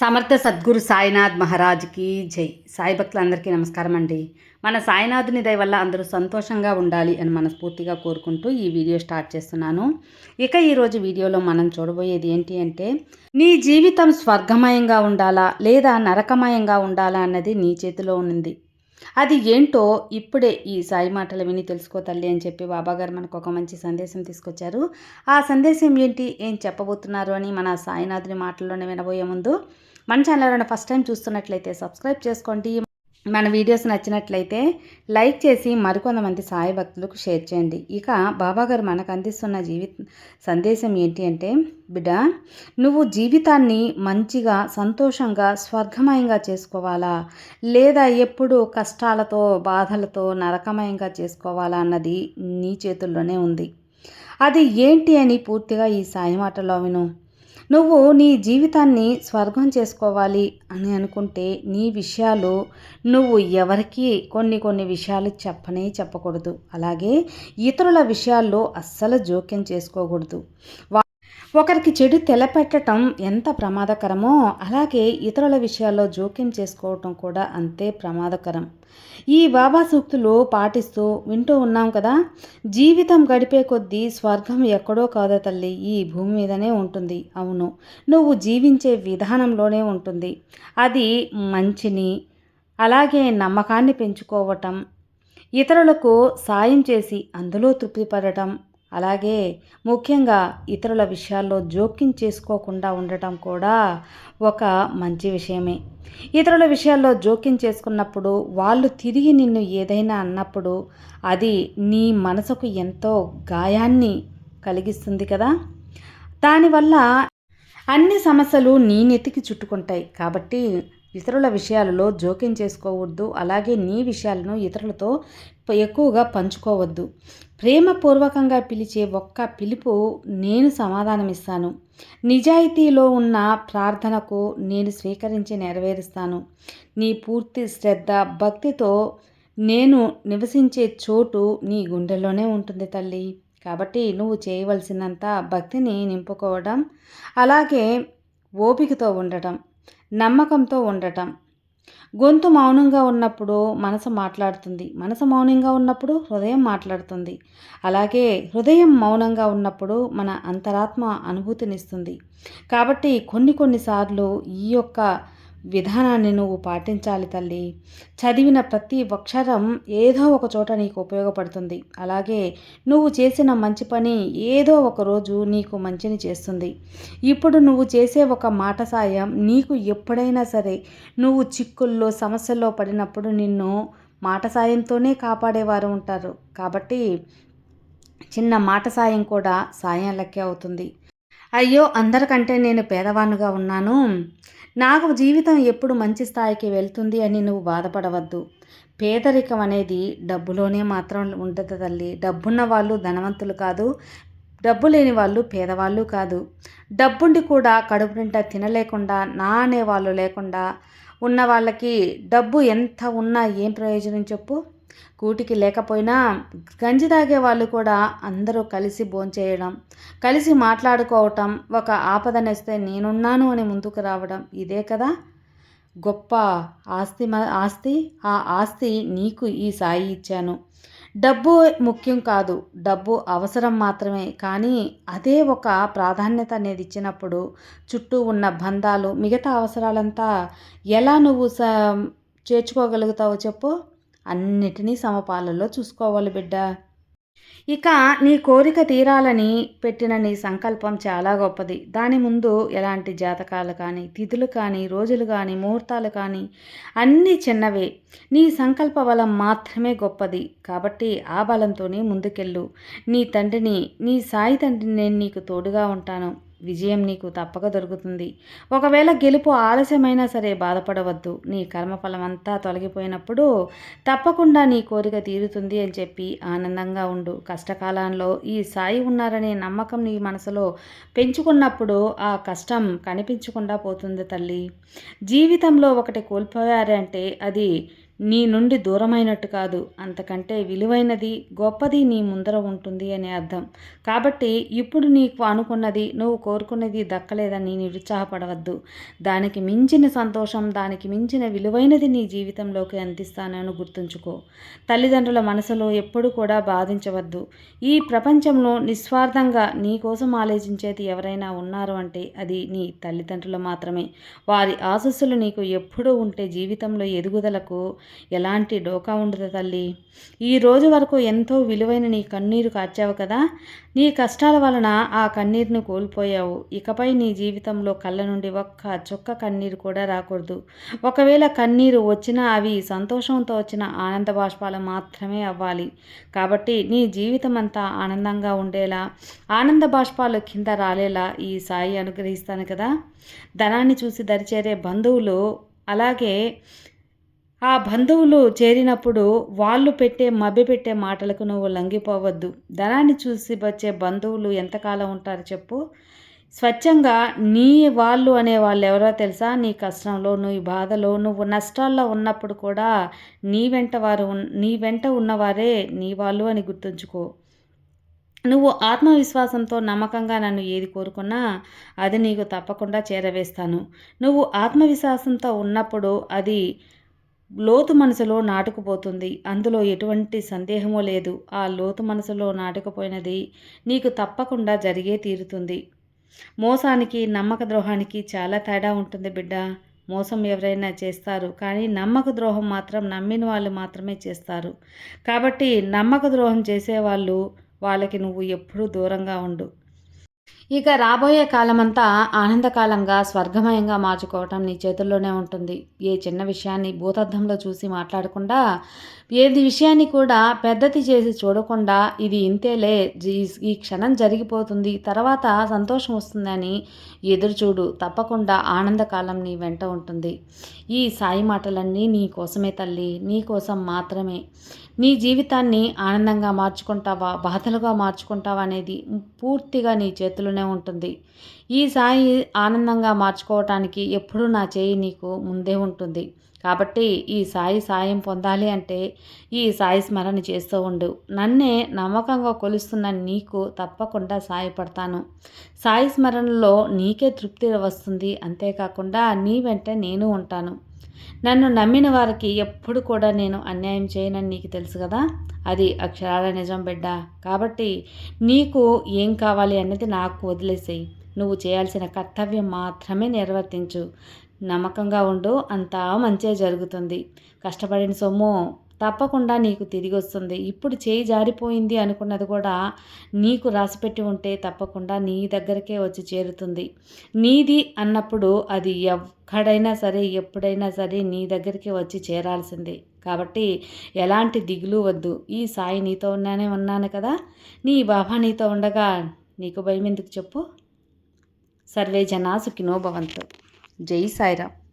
సమర్థ సద్గురు సాయినాథ్ మహారాజ్కి జై. సాయి భక్తులందరికీ నమస్కారం అండి. మన సాయినాథుని దయ వల్ల అందరూ సంతోషంగా ఉండాలి అని మనస్ఫూర్తిగా కోరుకుంటూ ఈ వీడియో స్టార్ట్ చేస్తున్నాను. ఇక ఈరోజు వీడియోలో మనం చూడబోయేది ఏంటి అంటే నీ జీవితం స్వర్గమయంగా ఉండాలా లేదా నరకమయంగా ఉండాలా అన్నది నీ చేతిలో ఉంది అది ఏంటో ఇప్పుడే ఈ సాయి మాటలు విని తెలుసుకో తల్లి అని చెప్పి బాబాగారు మనకు ఒక మంచి సందేశం తీసుకొచ్చారు. ఆ సందేశం ఏంటి? ఏం చెప్పబోతున్నారు అని మన సాయినాథుని మాటల్లోనే వినబోయే ముందు మన ఛానల్ ఫస్ట్ టైం చూస్తున్నట్లయితే సబ్స్క్రైబ్ చేసుకోండి. మన వీడియోస్ నచ్చినట్లయితే లైక్ చేసి మరికొంతమంది సాయి భక్తులకు షేర్ చేయండి. ఇక బాబాగారు మనకు అందిస్తున్న జీవిత సందేశం ఏంటి అంటే బిడ్డ నువ్వు జీవితాన్ని మంచిగా సంతోషంగా స్వర్గమయంగా చేసుకోవాలా? లేదా ఎప్పుడు కష్టాలతో బాధలతో నరకమయంగా చేసుకోవాలా? అన్నది నీ చేతుల్లోనే ఉంది. అది ఏంటి అని పూర్తిగా ఈ సాయి మాటలో విను. నువ్వు నీ జీవితాన్ని స్వర్గం చేసుకోవాలి అని అనుకుంటే నీ విషయాలు నువ్వు ఎవరికి కొన్ని కొన్ని విషయాలు చెప్పనే చెప్పకూడదు. అలాగే ఇతరుల విషయాల్లో అస్సలు జోక్యం చేసుకోకూడదు. ఒకరికి చెడు తెలపెట్టడం ఎంత ప్రమాదకరమో అలాగే ఇతరుల విషయాల్లో జోక్యం చేసుకోవటం కూడా అంతే ప్రమాదకరం. ఈ బాబా సూక్తులు పాటిస్తూ వింటూ ఉన్నాం కదా? జీవితం గడిపే కొద్దీ స్వర్గం ఎక్కడో కాదో తల్లి ఈ భూమి మీదనే ఉంటుంది. అవును నువ్వు జీవించే విధానంలోనే ఉంటుంది. అది మంచిని అలాగే నమ్మకాన్ని పెంచుకోవటం ఇతరులకు సాయం చేసి అందులో తృప్తిపడటం అలాగే ముఖ్యంగా ఇతరుల విషయాల్లో జోక్యం చేసుకోకుండా ఉండటం కూడా ఒక మంచి విషయమే. ఇతరుల విషయాల్లో జోక్యం చేసుకున్నప్పుడు వాళ్ళు తిరిగి నిన్ను ఏదైనా అన్నప్పుడు అది నీ మనసుకు ఎంతో గాయాన్ని కలిగిస్తుంది కదా. దానివల్ల అన్ని సమస్యలు నీ నెత్తికి చుట్టుకుంటాయి కాబట్టి ఇతరుల విషయాలలో జోక్యం చేసుకోవద్దు అలాగే నీ విషయాలను ఇతరులతో ఎక్కువగా పంచుకోవద్దు. ప్రేమపూర్వకంగా పిలిచే ఒక్క పిలుపు నేను సమాధానమిస్తాను. నిజాయితీలో ఉన్న ప్రార్థనకు నేను స్వీకరించి నెరవేరుస్తాను. నీ పూర్తి శ్రద్ధ భక్తితో నేను నివసించే చోటు నీ గుండెలోనే ఉంటుంది తల్లి. కాబట్టి నువ్వు చేయవలసినంత భక్తిని నింపుకోవడం అలాగే ఓపికతో ఉండటం. నమ్మకంతో ఉండటం. గొంతు మౌనంగా ఉన్నప్పుడు మనసు మాట్లాడుతుంది. మనసు మౌనంగా ఉన్నప్పుడు హృదయం మాట్లాడుతుంది. అలాగే హృదయం మౌనంగా ఉన్నప్పుడు మన అంతరాత్మ అనుభూతినిస్తుంది. కాబట్టి కొన్ని కొన్నిసార్లు ఈ యొక్క విధానాన్ని నువ్వు పాటించాలి తల్లి. చదివిన ప్రతి అక్షరం ఏదో ఒక చోట నీకు ఉపయోగపడుతుంది. అలాగే నువ్వు చేసిన మంచి పని ఏదో ఒక రోజు నీకు మంచిని చేస్తుంది. ఇప్పుడు నువ్వు చేసే ఒక మాట సాయం నీకు ఎప్పుడైనా సరే నువ్వు చిక్కుల్లో సమస్యల్లో పడినప్పుడు నిన్ను మాట సాయంతోనే కాపాడేవారు ఉంటారు. కాబట్టి చిన్న మాట సాయం కూడా సాయం లెక్కే అవుతుంది. అయ్యో అందరికంటే నేను పేదవానుగా ఉన్నాను. నాకు జీవితం ఎప్పుడు మంచి స్థాయికి వెళ్తుంది అని నువ్వు బాధపడవద్దు. పేదరికం అనేది డబ్బులోనే మాత్రం ఉండదు తల్లి. డబ్బున్న వాళ్ళు ధనవంతులు కాదు డబ్బు లేని వాళ్ళు పేదవాళ్ళు కాదు. డబ్బుండి కూడా కడుపు నిండా తినలేకుండా నా అనే వాళ్ళు లేకుండా ఉన్న వాళ్ళకి డబ్బు ఎంత ఉన్నా ఏం ప్రయోజనం చెప్పు? కూటికి లేకపోయినా గంజి తాగే వాళ్ళు కూడా అందరూ కలిసి భోంచేయడం కలిసి మాట్లాడుకోవటం ఒక ఆపదనేస్తే నేనున్నాను అని ముందుకు రావడం ఇదే కదా? గొప్ప ఆస్తి ఆస్తి ఆ ఆస్తి నీకు ఈ సాయి ఇచ్చాను. డబ్బు ముఖ్యం కాదు డబ్బు అవసరం మాత్రమే. కానీ అదే ఒక ప్రాధాన్యత అనేది ఇచ్చినప్పుడు చుట్టూ ఉన్న బంధాలు మిగతా అవసరాలంతా ఎలా నువ్వు చేర్చుకోగలుగుతావో చెప్పు. అన్నిటినీ సమపాలలో చూసుకోవాలి బిడ్డ. ఇక నీ కోరిక తీరాలని పెట్టిన నీ సంకల్పం చాలా గొప్పది. దాని ముందు ఎలాంటి జాతకాలు కానీ తిథులు కానీ రోజులు కానీ ముహూర్తాలు కానీ అన్నీ చిన్నవే. నీ సంకల్ప బలం మాత్రమే గొప్పది. కాబట్టి ఆ బలంతోనే ముందుకెళ్ళు. నీ తండ్రిని నీ సాయి తండ్రిని నేను నీకు తోడుగా ఉంటాను. విజయం నీకు తప్పక దొరుకుతుంది. ఒకవేళ గెలుపు ఆలస్యమైనా సరే బాధపడవద్దు. నీ కర్మఫలం అంతా తొలగిపోయినప్పుడు తప్పకుండా నీ కోరిక తీరుతుంది అని చెప్పి ఆనందంగా ఉండు. కష్టకాలంలో ఈ సాయి ఉన్నారనే నమ్మకం నీ మనసులో పెంచుకున్నప్పుడు ఆ కష్టం కనిపించకుండా పోతుంది తల్లి. జీవితంలో ఒకటి కోల్పోయారంటే అది నీ నుండి దూరమైనట్టు కాదు. అంతకంటే విలువైనది గొప్పది నీ ముందర ఉంటుంది అని అర్థం. కాబట్టి ఇప్పుడు నీకు అనుకున్నది నువ్వు కోరుకున్నది దక్కలేదని నిరుత్సాహపడవద్దు. దానికి మించిన సంతోషం దానికి మించిన విలువైనది నీ జీవితంలోకి అందిస్తానని గుర్తుంచుకో. తల్లిదండ్రుల మనసులో ఎప్పుడు కూడా బాధించవద్దు. ఈ ప్రపంచంలో నిస్వార్థంగా నీ కోసం ఆలోచించేది ఎవరైనా ఉన్నారు అంటే అది నీ తల్లిదండ్రులు మాత్రమే. వారి ఆశస్సులు నీకు ఎప్పుడూ ఉంటే జీవితంలో ఎదుగుదలకు ఎలాంటి డోకా ఉండదు తల్లి. ఈ రోజు వరకు ఎంతో విలువైన నీ కన్నీరు కార్చావు కదా. నీ కష్టాల వలన ఆ కన్నీరును కోల్పోయావు. ఇకపై నీ జీవితంలో కళ్ళ నుండి ఒక్క చుక్క కన్నీరు కూడా రాకూడదు. ఒకవేళ కన్నీరు వచ్చినా అవి సంతోషంతో వచ్చిన ఆనంద బాష్పాలు మాత్రమే అవ్వాలి. కాబట్టి నీ జీవితం అంతా ఆనందంగా ఉండేలా ఆనంద బాష్పాలు కింద రాలేలా ఈ సాయి అనుగ్రహిస్తాను కదా. ధనాన్ని చూసి దరిచేరే బంధువులు అలాగే ఆ బంధువులు చేరినప్పుడు వాళ్ళు పెట్టే మభ్య పెట్టే మాటలకు నువ్వు లంగిపోవద్దు. ధనాన్ని చూసి వచ్చే బంధువులు ఎంతకాలం ఉంటారు చెప్పు. స్వచ్ఛంగా నీ వాళ్ళు అనే వాళ్ళు ఎవరో తెలుసా? నీ కష్టంలో నీ బాధలో నువ్వు నష్టాల్లో ఉన్నప్పుడు కూడా నీ వెంట వారు నీ వెంట ఉన్నవారే నీ వాళ్ళు అని గుర్తుంచుకో. నువ్వు ఆత్మవిశ్వాసంతో నమ్మకంగా నన్ను ఏది కోరుకున్నా అది నీకు తప్పకుండా చేరవేస్తాను. నువ్వు ఆత్మవిశ్వాసంతో ఉన్నప్పుడు అది లోతు మనసులో నాటుకుపోతుంది. అందులో ఎటువంటి సందేహమూ లేదు. ఆ లోతు మనసులో నాటుకుపోయినది నీకు తప్పకుండా జరిగే తీరుతుంది. మోసానికి నమ్మక ద్రోహానికి చాలా తేడా ఉంటుంది బిడ్డ. మోసం ఎవరైనా చేస్తారు. కానీ నమ్మక ద్రోహం మాత్రం నమ్మిన వాళ్ళు మాత్రమే చేస్తారు. కాబట్టి నమ్మక ద్రోహం చేసేవాళ్ళు వాళ్ళకి నువ్వు ఎప్పుడూ దూరంగా ఉండు. ఇక రాబోయే కాలమంతా ఆనందకాలంగా స్వర్గమయంగా మార్చుకోవటం నీ చేతుల్లోనే ఉంటుంది. ఏ చిన్న విషయాన్ని భూతద్దంలో చూసి మాట్లాడకుండా ఏది విషయాన్ని కూడా పెద్దది చేసి చూడకుండా ఇది ఇంతేలే ఈ క్షణం జరిగిపోతుంది తర్వాత సంతోషం వస్తుందని ఎదురు చూడు. తప్పకుండా ఆనందకాలం నీ వెంట ఉంటుంది. ఈ సాయి మాటలన్నీ నీ కోసమే తల్లి నీ కోసం మాత్రమే. నీ జీవితాన్ని ఆనందంగా మార్చుకుంటావా బాధలుగా మార్చుకుంటావా అనేది పూర్తిగా నీ చేతిలోనే ఉంటుంది. ఈ సాయి ఆనందంగా మార్చుకోవటానికి ఎప్పుడూ నా చేయి నీకు ముందే ఉంటుంది. కాబట్టి ఈ సాయి సాయం పొందాలి అంటే ఈ సాయి స్మరణ చేస్తూ ఉండు. నన్నే నమ్మకంగా కొలుస్తున్న నీకు తప్పకుండా సాయపడతాను. సాయి స్మరణలో నీకే తృప్తి వస్తుంది. అంతేకాకుండా నీ వెంట నేను ఉంటాను. నన్ను నమ్మిన వారికి ఎప్పుడు కూడా నేను అన్యాయం చేయనని నీకు తెలుసు కదా? అది అక్షరాల నిజం బిడ్డ. కాబట్టి నీకు ఏం కావాలి అన్నది నాకు వదిలేసేయి. నువ్వు చేయాల్సిన కర్తవ్యం మాత్రమే నిర్వర్తించు. నమ్మకంగా ఉండు అంతా మంచే జరుగుతుంది. కష్టపడిన సొమ్ము తప్పకుండా నీకు తిరిగి వస్తుంది ఇప్పుడు చేయి జారిపోయింది అనుకున్నది కూడా నీకు రాసిపెట్టి ఉంటే తప్పకుండా నీ దగ్గరకే వచ్చి చేరుతుంది. నీది అన్నప్పుడు అది ఎక్కడైనా సరే ఎప్పుడైనా సరే నీ దగ్గరికి వచ్చి చేరాల్సిందే. కాబట్టి ఎలాంటి దిగులు వద్దు. ఈ సాయి నీతో ఉన్నానే ఉన్నాను కదా. నీ బాబా నీతో ఉండగా నీకు భయం ఎందుకు చెప్పు? సర్వే జనా సుఖినో భవంతు. జై సాయిరామ్.